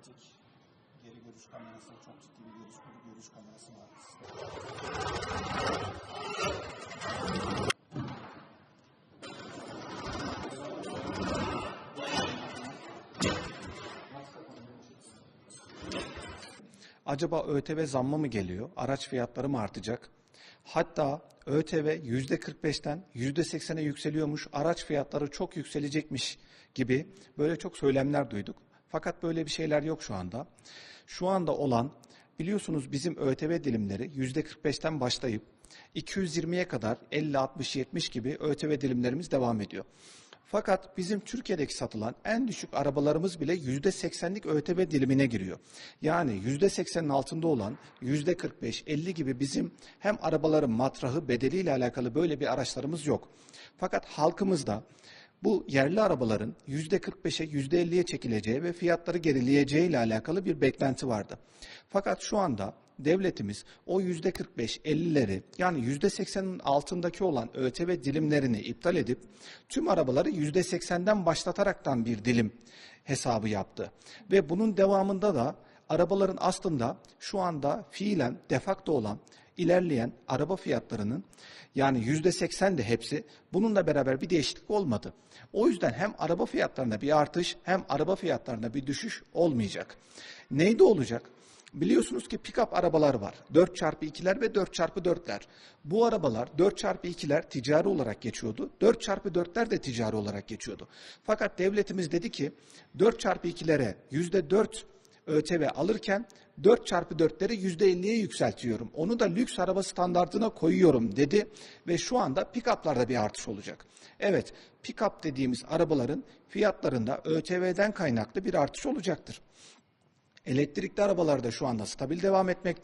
otomatik geri görüş kamerası çok ciddi bir görüş, görüş kamerası var. Acaba ÖTV zammı mı geliyor? Araç fiyatları mı artacak? Hatta ÖTV %45'ten %80'e yükseliyormuş, araç fiyatları çok yükselecekmiş gibi böyle çok söylemler duyduk. Fakat böyle bir şeyler yok şu anda. Şu anda olan biliyorsunuz bizim ÖTV dilimleri %45'ten başlayıp 220'ye kadar 50, 60, 70 gibi ÖTV dilimlerimiz devam ediyor. Fakat bizim Türkiye'deki satılan en düşük arabalarımız bile %80'lik ÖTV dilimine giriyor. Yani %80'in altında olan %45, 50 gibi bizim hem arabaların matrahı bedeliyle alakalı böyle bir araçlarımız yok. Fakat halkımızda bu yerli arabaların %45'e %50'ye çekileceği ve fiyatları gerileyeceği ile alakalı bir beklenti vardı. Fakat şu anda devletimiz o %45-50'leri yani %80'in altındaki olan ÖTV dilimlerini iptal edip tüm arabaları %80'den başlataraktan bir dilim hesabı yaptı. Ve bunun devamında da arabaların aslında şu anda fiilen defakto olan ilerleyen araba fiyatlarının yani yüzde seksen de hepsi bununla beraber bir değişiklik olmadı. O yüzden hem araba fiyatlarında bir artış hem araba fiyatlarında bir düşüş olmayacak. Neydi olacak? Biliyorsunuz ki pick-up arabalar var. 4x2'ler ve 4x4'ler. Bu arabalar 4x2'ler ticari olarak geçiyordu. 4x4'ler de ticari olarak geçiyordu. Fakat devletimiz dedi ki 4x2'lere %4 ÖTV alırken 4 çarpı 4'leri %50'ye yükseltiyorum. Onu da lüks araba standartına koyuyorum dedi ve şu anda pick-up'larda bir artış olacak. Evet, pick-up dediğimiz arabaların fiyatlarında ÖTV'den kaynaklı bir artış olacaktır. Elektrikli arabalarda şu anda stabil devam etmekte.